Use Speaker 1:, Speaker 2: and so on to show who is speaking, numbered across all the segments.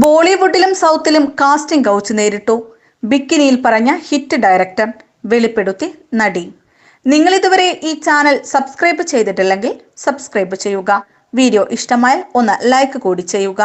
Speaker 1: ബോളിവുഡിലും സൗത്തിലും casting couch നേരിട്ടു. ബിക്കിനിയിൽ പറഞ്ഞ hit director വെളിപ്പെടുത്തി നടി. നിങ്ങൾ ഇതുവരെ ഈ ചാനൽ സബ്സ്ക്രൈബ് ചെയ്തിട്ടില്ലെങ്കിൽ സബ്സ്ക്രൈബ് ചെയ്യുക. വീഡിയോ ഇഷ്ടമായാൽ ഒന്ന് ലൈക്ക് കൂടി ചെയ്യുക.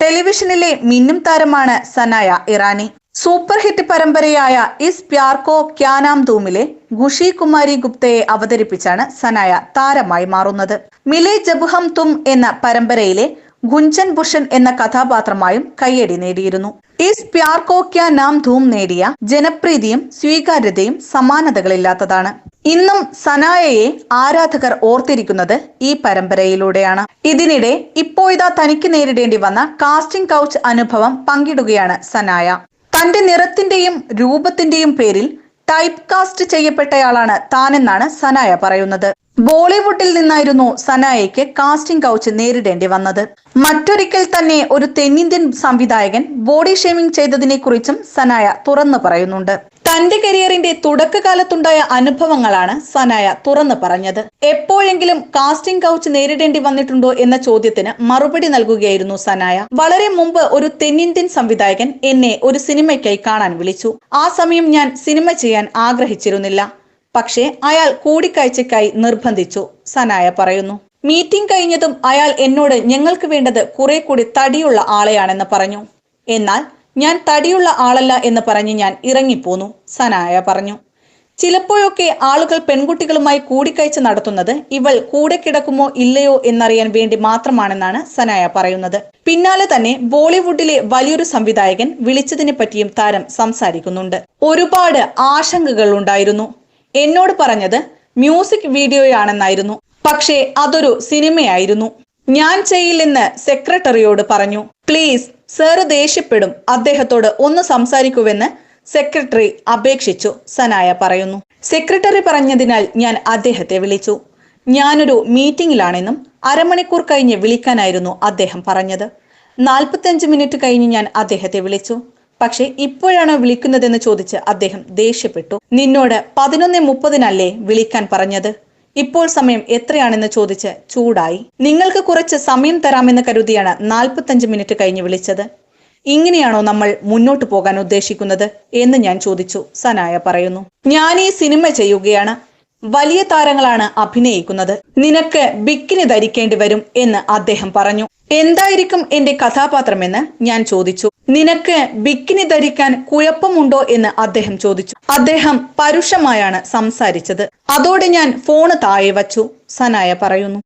Speaker 1: ടെലിവിഷനിലെ മിന്നും താരമാണ് സനായ ഇറാനി. സൂപ്പർ ഹിറ്റ് പരമ്പരയായ ഇസ് പ്യാർക്കോ ക്യാനാം ധൂമിലെ ഖുഷി കുമാരി ഗുപ്തയെ അവതരിപ്പിച്ചാണ് സനായ താരമായി മാറുന്നത്. മിലെ ജബുഹം തും എന്ന പരമ്പരയിലെ ഗുഞ്ചൻ ഭുഷൻ എന്ന കഥാപാത്രമായും കയ്യടി നേടിയിരുന്നു. ഇസ് പ്യാർക്കോ ക്യാ നാം ധൂം നേടിയ ജനപ്രീതിയും സ്വീകാര്യതയും സമാനതകളില്ലാത്തതാണ്. ഇന്നും സനായയെ ആരാധകർ ഓർത്തിരിക്കുന്നത് ഈ പരമ്പരയിലൂടെയാണ്. ഇതിനിടെ ഇപ്പോഴിതാ തനിക്ക് നേരിടേണ്ടി വന്ന കാസ്റ്റിംഗ് കൗച്ച് അനുഭവം പങ്കിടുകയാണ് സനായ. തന്റെ നിറത്തിന്റെയും രൂപത്തിന്റെയും പേരിൽ ടൈപ്പ് കാസ്റ്റ് ചെയ്യപ്പെട്ടയാളാണ് താനെന്നാണ് സനായ പറയുന്നത്. ബോളിവുഡിൽ നിന്നായിരുന്നു സനായയ്ക്ക് കാസ്റ്റിംഗ് കൗച്ച് നേരിടേണ്ടി വന്നത്. മറ്റൊരിക്കൽ തന്നെ ഒരു തെന്നിന്ത്യൻ സംവിധായകൻ ബോഡി ഷേമിംഗ് ചെയ്തതിനെ കുറിച്ചും സനായ തുറന്നു പറയുന്നുണ്ട്. തന്റെ കരിയറിന്റെ തുടക്കകാലത്തുണ്ടായ അനുഭവങ്ങളാണ് സനായ തുറന്നു പറഞ്ഞത്. എപ്പോഴെങ്കിലും കാസ്റ്റിംഗ് കൗച്ച് നേരിടേണ്ടി വന്നിട്ടുണ്ടോ എന്ന ചോദ്യത്തിന് മറുപടി നൽകുകയായിരുന്നു സനായ. വളരെ മുമ്പ് ഒരു തെന്നിന്ത്യൻ സംവിധായകൻ എന്നെ ഒരു സിനിമയ്ക്കായി കാണാൻ വിളിച്ചു. ആ സമയം ഞാൻ സിനിമ ചെയ്യാൻ ആഗ്രഹിച്ചിരുന്നില്ല. പക്ഷേ അയാൾ കൂടിക്കാഴ്ചയ്ക്കായി നിർബന്ധിച്ചു സനായ പറയുന്നു. മീറ്റിംഗ് കഴിഞ്ഞതും അയാൾ എന്നോട് ഞങ്ങൾക്ക് വേണ്ടത് കുറെ കൂടി തടിയുള്ള ആളെയാണെന്ന് പറഞ്ഞു. എന്നാൽ ഞാൻ തടിയുള്ള ആളല്ല എന്ന് പറഞ്ഞ് ഞാൻ ഇറങ്ങിപ്പോന്നു സനായ പറഞ്ഞു. ചിലപ്പോഴൊക്കെ ആളുകൾ പെൺകുട്ടികളുമായി കൂടിക്കാഴ്ച നടത്തുന്നത് ഇവൾ കൂടെ കിടക്കുമോ ഇല്ലയോ എന്നറിയാൻ വേണ്ടി മാത്രമാണെന്നാണ് സനായ പറയുന്നത്. പിന്നാലെ തന്നെ ബോളിവുഡിലെ വലിയൊരു സംവിധായകൻ വിളിച്ചതിനെ പറ്റിയും താരം സംസാരിക്കുന്നുണ്ട്. ഒരുപാട് ആശങ്കകൾ ഉണ്ടായിരുന്നു. എന്നോട് പറഞ്ഞത് മ്യൂസിക് വീഡിയോയാണെന്നായിരുന്നു. പക്ഷേ അതൊരു സിനിമയായിരുന്നു. ഞാൻ ചെയ്യില്ലെന്ന് സെക്രട്ടറിയോട് പറഞ്ഞു. പ്ലീസ് സാറ് ദേഷ്യപ്പെടും. അദ്ദേഹത്തോട് ഒന്ന് സംസാരിക്കുവെന്ന് സെക്രട്ടറി അപേക്ഷിച്ചു. സനായ പറയുന്നു. സെക്രട്ടറി പറഞ്ഞതിനാൽ ഞാൻ അദ്ദേഹത്തെ വിളിച്ചു. ഞാനൊരു മീറ്റിംഗിലാണെന്നും അരമണിക്കൂർ കഴിഞ്ഞ് വിളിക്കാനായിരുന്നു അദ്ദേഹം പറഞ്ഞത്. നാൽപ്പത്തഞ്ച് മിനിറ്റ് കഴിഞ്ഞ് ഞാൻ അദ്ദേഹത്തെ വിളിച്ചു. പക്ഷെ ഇപ്പോഴാണ് വിളിക്കുന്നതെന്ന് ചോദിച്ച് അദ്ദേഹം ദേഷ്യപ്പെട്ടു. നിന്നോട് പതിനൊന്ന് മുപ്പതിനല്ലേ വിളിക്കാൻ പറഞ്ഞത്? ഇപ്പോൾ സമയം എത്രയാണെന്ന് ചോദിച്ച് ചൂടായി. നിങ്ങൾക്ക് കുറച്ച് സമയം തരാമെന്ന് കരുതിയാണ് നാൽപ്പത്തഞ്ച് മിനിറ്റ് കഴിഞ്ഞ് വിളിച്ചത്. ഇങ്ങനെയാണോ നമ്മൾ മുന്നോട്ട് പോകാൻ ഉദ്ദേശിക്കുന്നത് എന്ന് ഞാൻ ചോദിച്ചു. സനായ പറയുന്നു. ഞാൻ ഈ സിനിമ ചെയ്യുകയാണ്. വലിയ താരങ്ങളാണ് അഭിനയിക്കുന്നത്. നിനക്ക് ബിക്കിനി ധരിക്കേണ്ടി വരും എന്ന് അദ്ദേഹം പറഞ്ഞു. എന്തായിരിക്കും എന്റെ കഥാപാത്രമെന്ന് ഞാൻ ചോദിച്ചു. നിനക്ക് ബിക്കിനി ധരിക്കാൻ കുഴപ്പമുണ്ടോ എന്ന് അദ്ദേഹം ചോദിച്ചു. അദ്ദേഹം പരുഷമായാണ് സംസാരിച്ചത്. അതോടെ ഞാൻ ഫോണ് താഴെ വച്ചു. സനായ പറയുന്നു.